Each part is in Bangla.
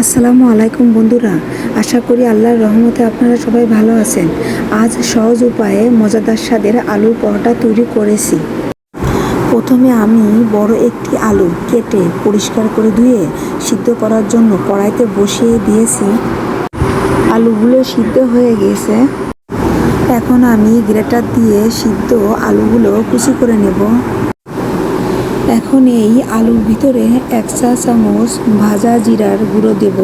আসসালামু আলাইকুম বন্ধুরা, আশা করি আল্লাহর রহমতে আপনারা সবাই ভালো আছেন। আজ সহজ উপায়ে মজাদার স্বাদের আলুর পরোটা তৈরি করেছি। প্রথমে আমি বড় একটি আলু কেটে পরিষ্কার করে ধুয়ে সিদ্ধ করার জন্য কড়াইতে বসিয়ে দিয়েছি। আলুগুলো সিদ্ধ হয়ে গেছে। এখন আমি গ্রেটার দিয়ে সিদ্ধ আলুগুলো কুচি করে নেব। এখন এই আলুর ভিতরে এক চা চামচ ভাজা জিরার গুঁড়ো দেব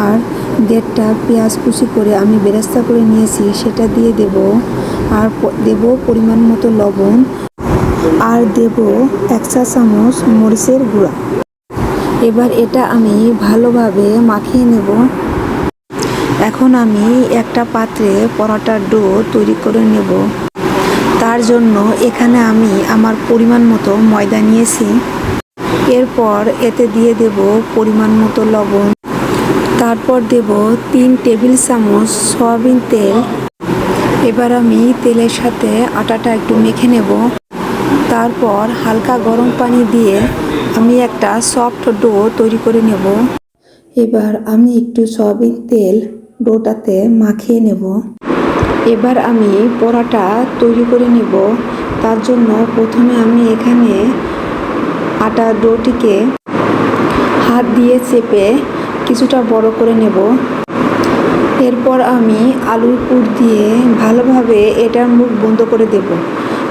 আর দেড়টা পেঁয়াজ কুচি করে আমি বেরেস্তা করে নিয়েছি, সেটা দিয়ে দেব আর দেব পরিমাণ মতো লবণ আর দেব এক চা চামচ মরিচের গুঁড়া। এবার এটা আমি ভালোভাবে মাখিয়ে নেব। এখন আমি একটা পাত্রে পরোটার ডো তৈরি করে নেব। তার জন্য এখানে আমি আমার পরিমাণ মতো ময়দা নিয়েছি। এরপর এতে দিয়ে দেব পরিমাণ মতো লবণ। তারপর দেব তিন টেবিল চামচ সয়াবিন তেল। এবার আমি তেলের সাথে আটাটা একটু মেখে নেব। তারপর হালকা গরম পানি দিয়ে আমি একটা সফট ডো তৈরি করে নেব। এবার আমি একটু সয়াবিন তেল ডোটাতে মাখিয়ে নেব। এবার আমি পরোটা তৈরি করে নেব। তার জন্য প্রথমে আমি এখানে আটা ডোটিকে হাত দিয়ে চেপে কিছুটা বড় করে নেব। এরপর আমি আলুর পুর দিয়ে ভালোভাবে এটার মুখ বন্ধ করে দেব।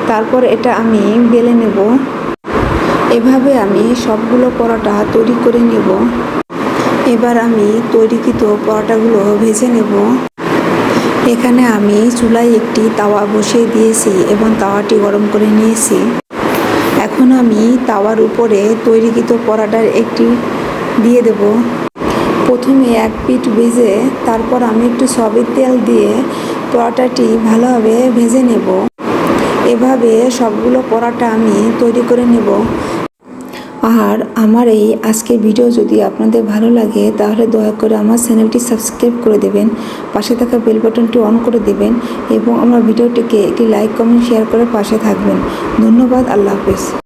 তারপর এটা আমি বেলে নেব। এভাবে আমি সবগুলো পরোটা তৈরি করে নেব। এবার আমি তৈরিকৃত পরোটাগুলো ভেজে নেব। এখানে আমি চুলায় একটি তাওয়া বসিয়ে দিয়েছি এবং তাওয়াটি গরম করে নিয়েছি। এখন আমি তাওয়ার উপরে তৈরিকৃত পরাটার একটি দিয়ে দেব। প্রথমে এক পিঠ ভেজে তারপর আমি একটু সবের তেল দিয়ে পরোটাটি ভালোভাবে ভেজে নেব। এভাবে সবগুলো পরোটা আমি তৈরি করে নেব। আর আমার এই আজকের ভিডিও যদি আপনাদের ভালো লাগে, তাহলে দয়া করে আমার চ্যানেলটি সাবস্ক্রাইব করে দেবেন, পাশে থাকা বেল বাটনটি অন করে দেবেন এবং আমার ভিডিওটিকে একটি লাইক, কমেন্ট, শেয়ার করে পাশে থাকবেন। ধন্যবাদ, আল্লাহ হাফেজ।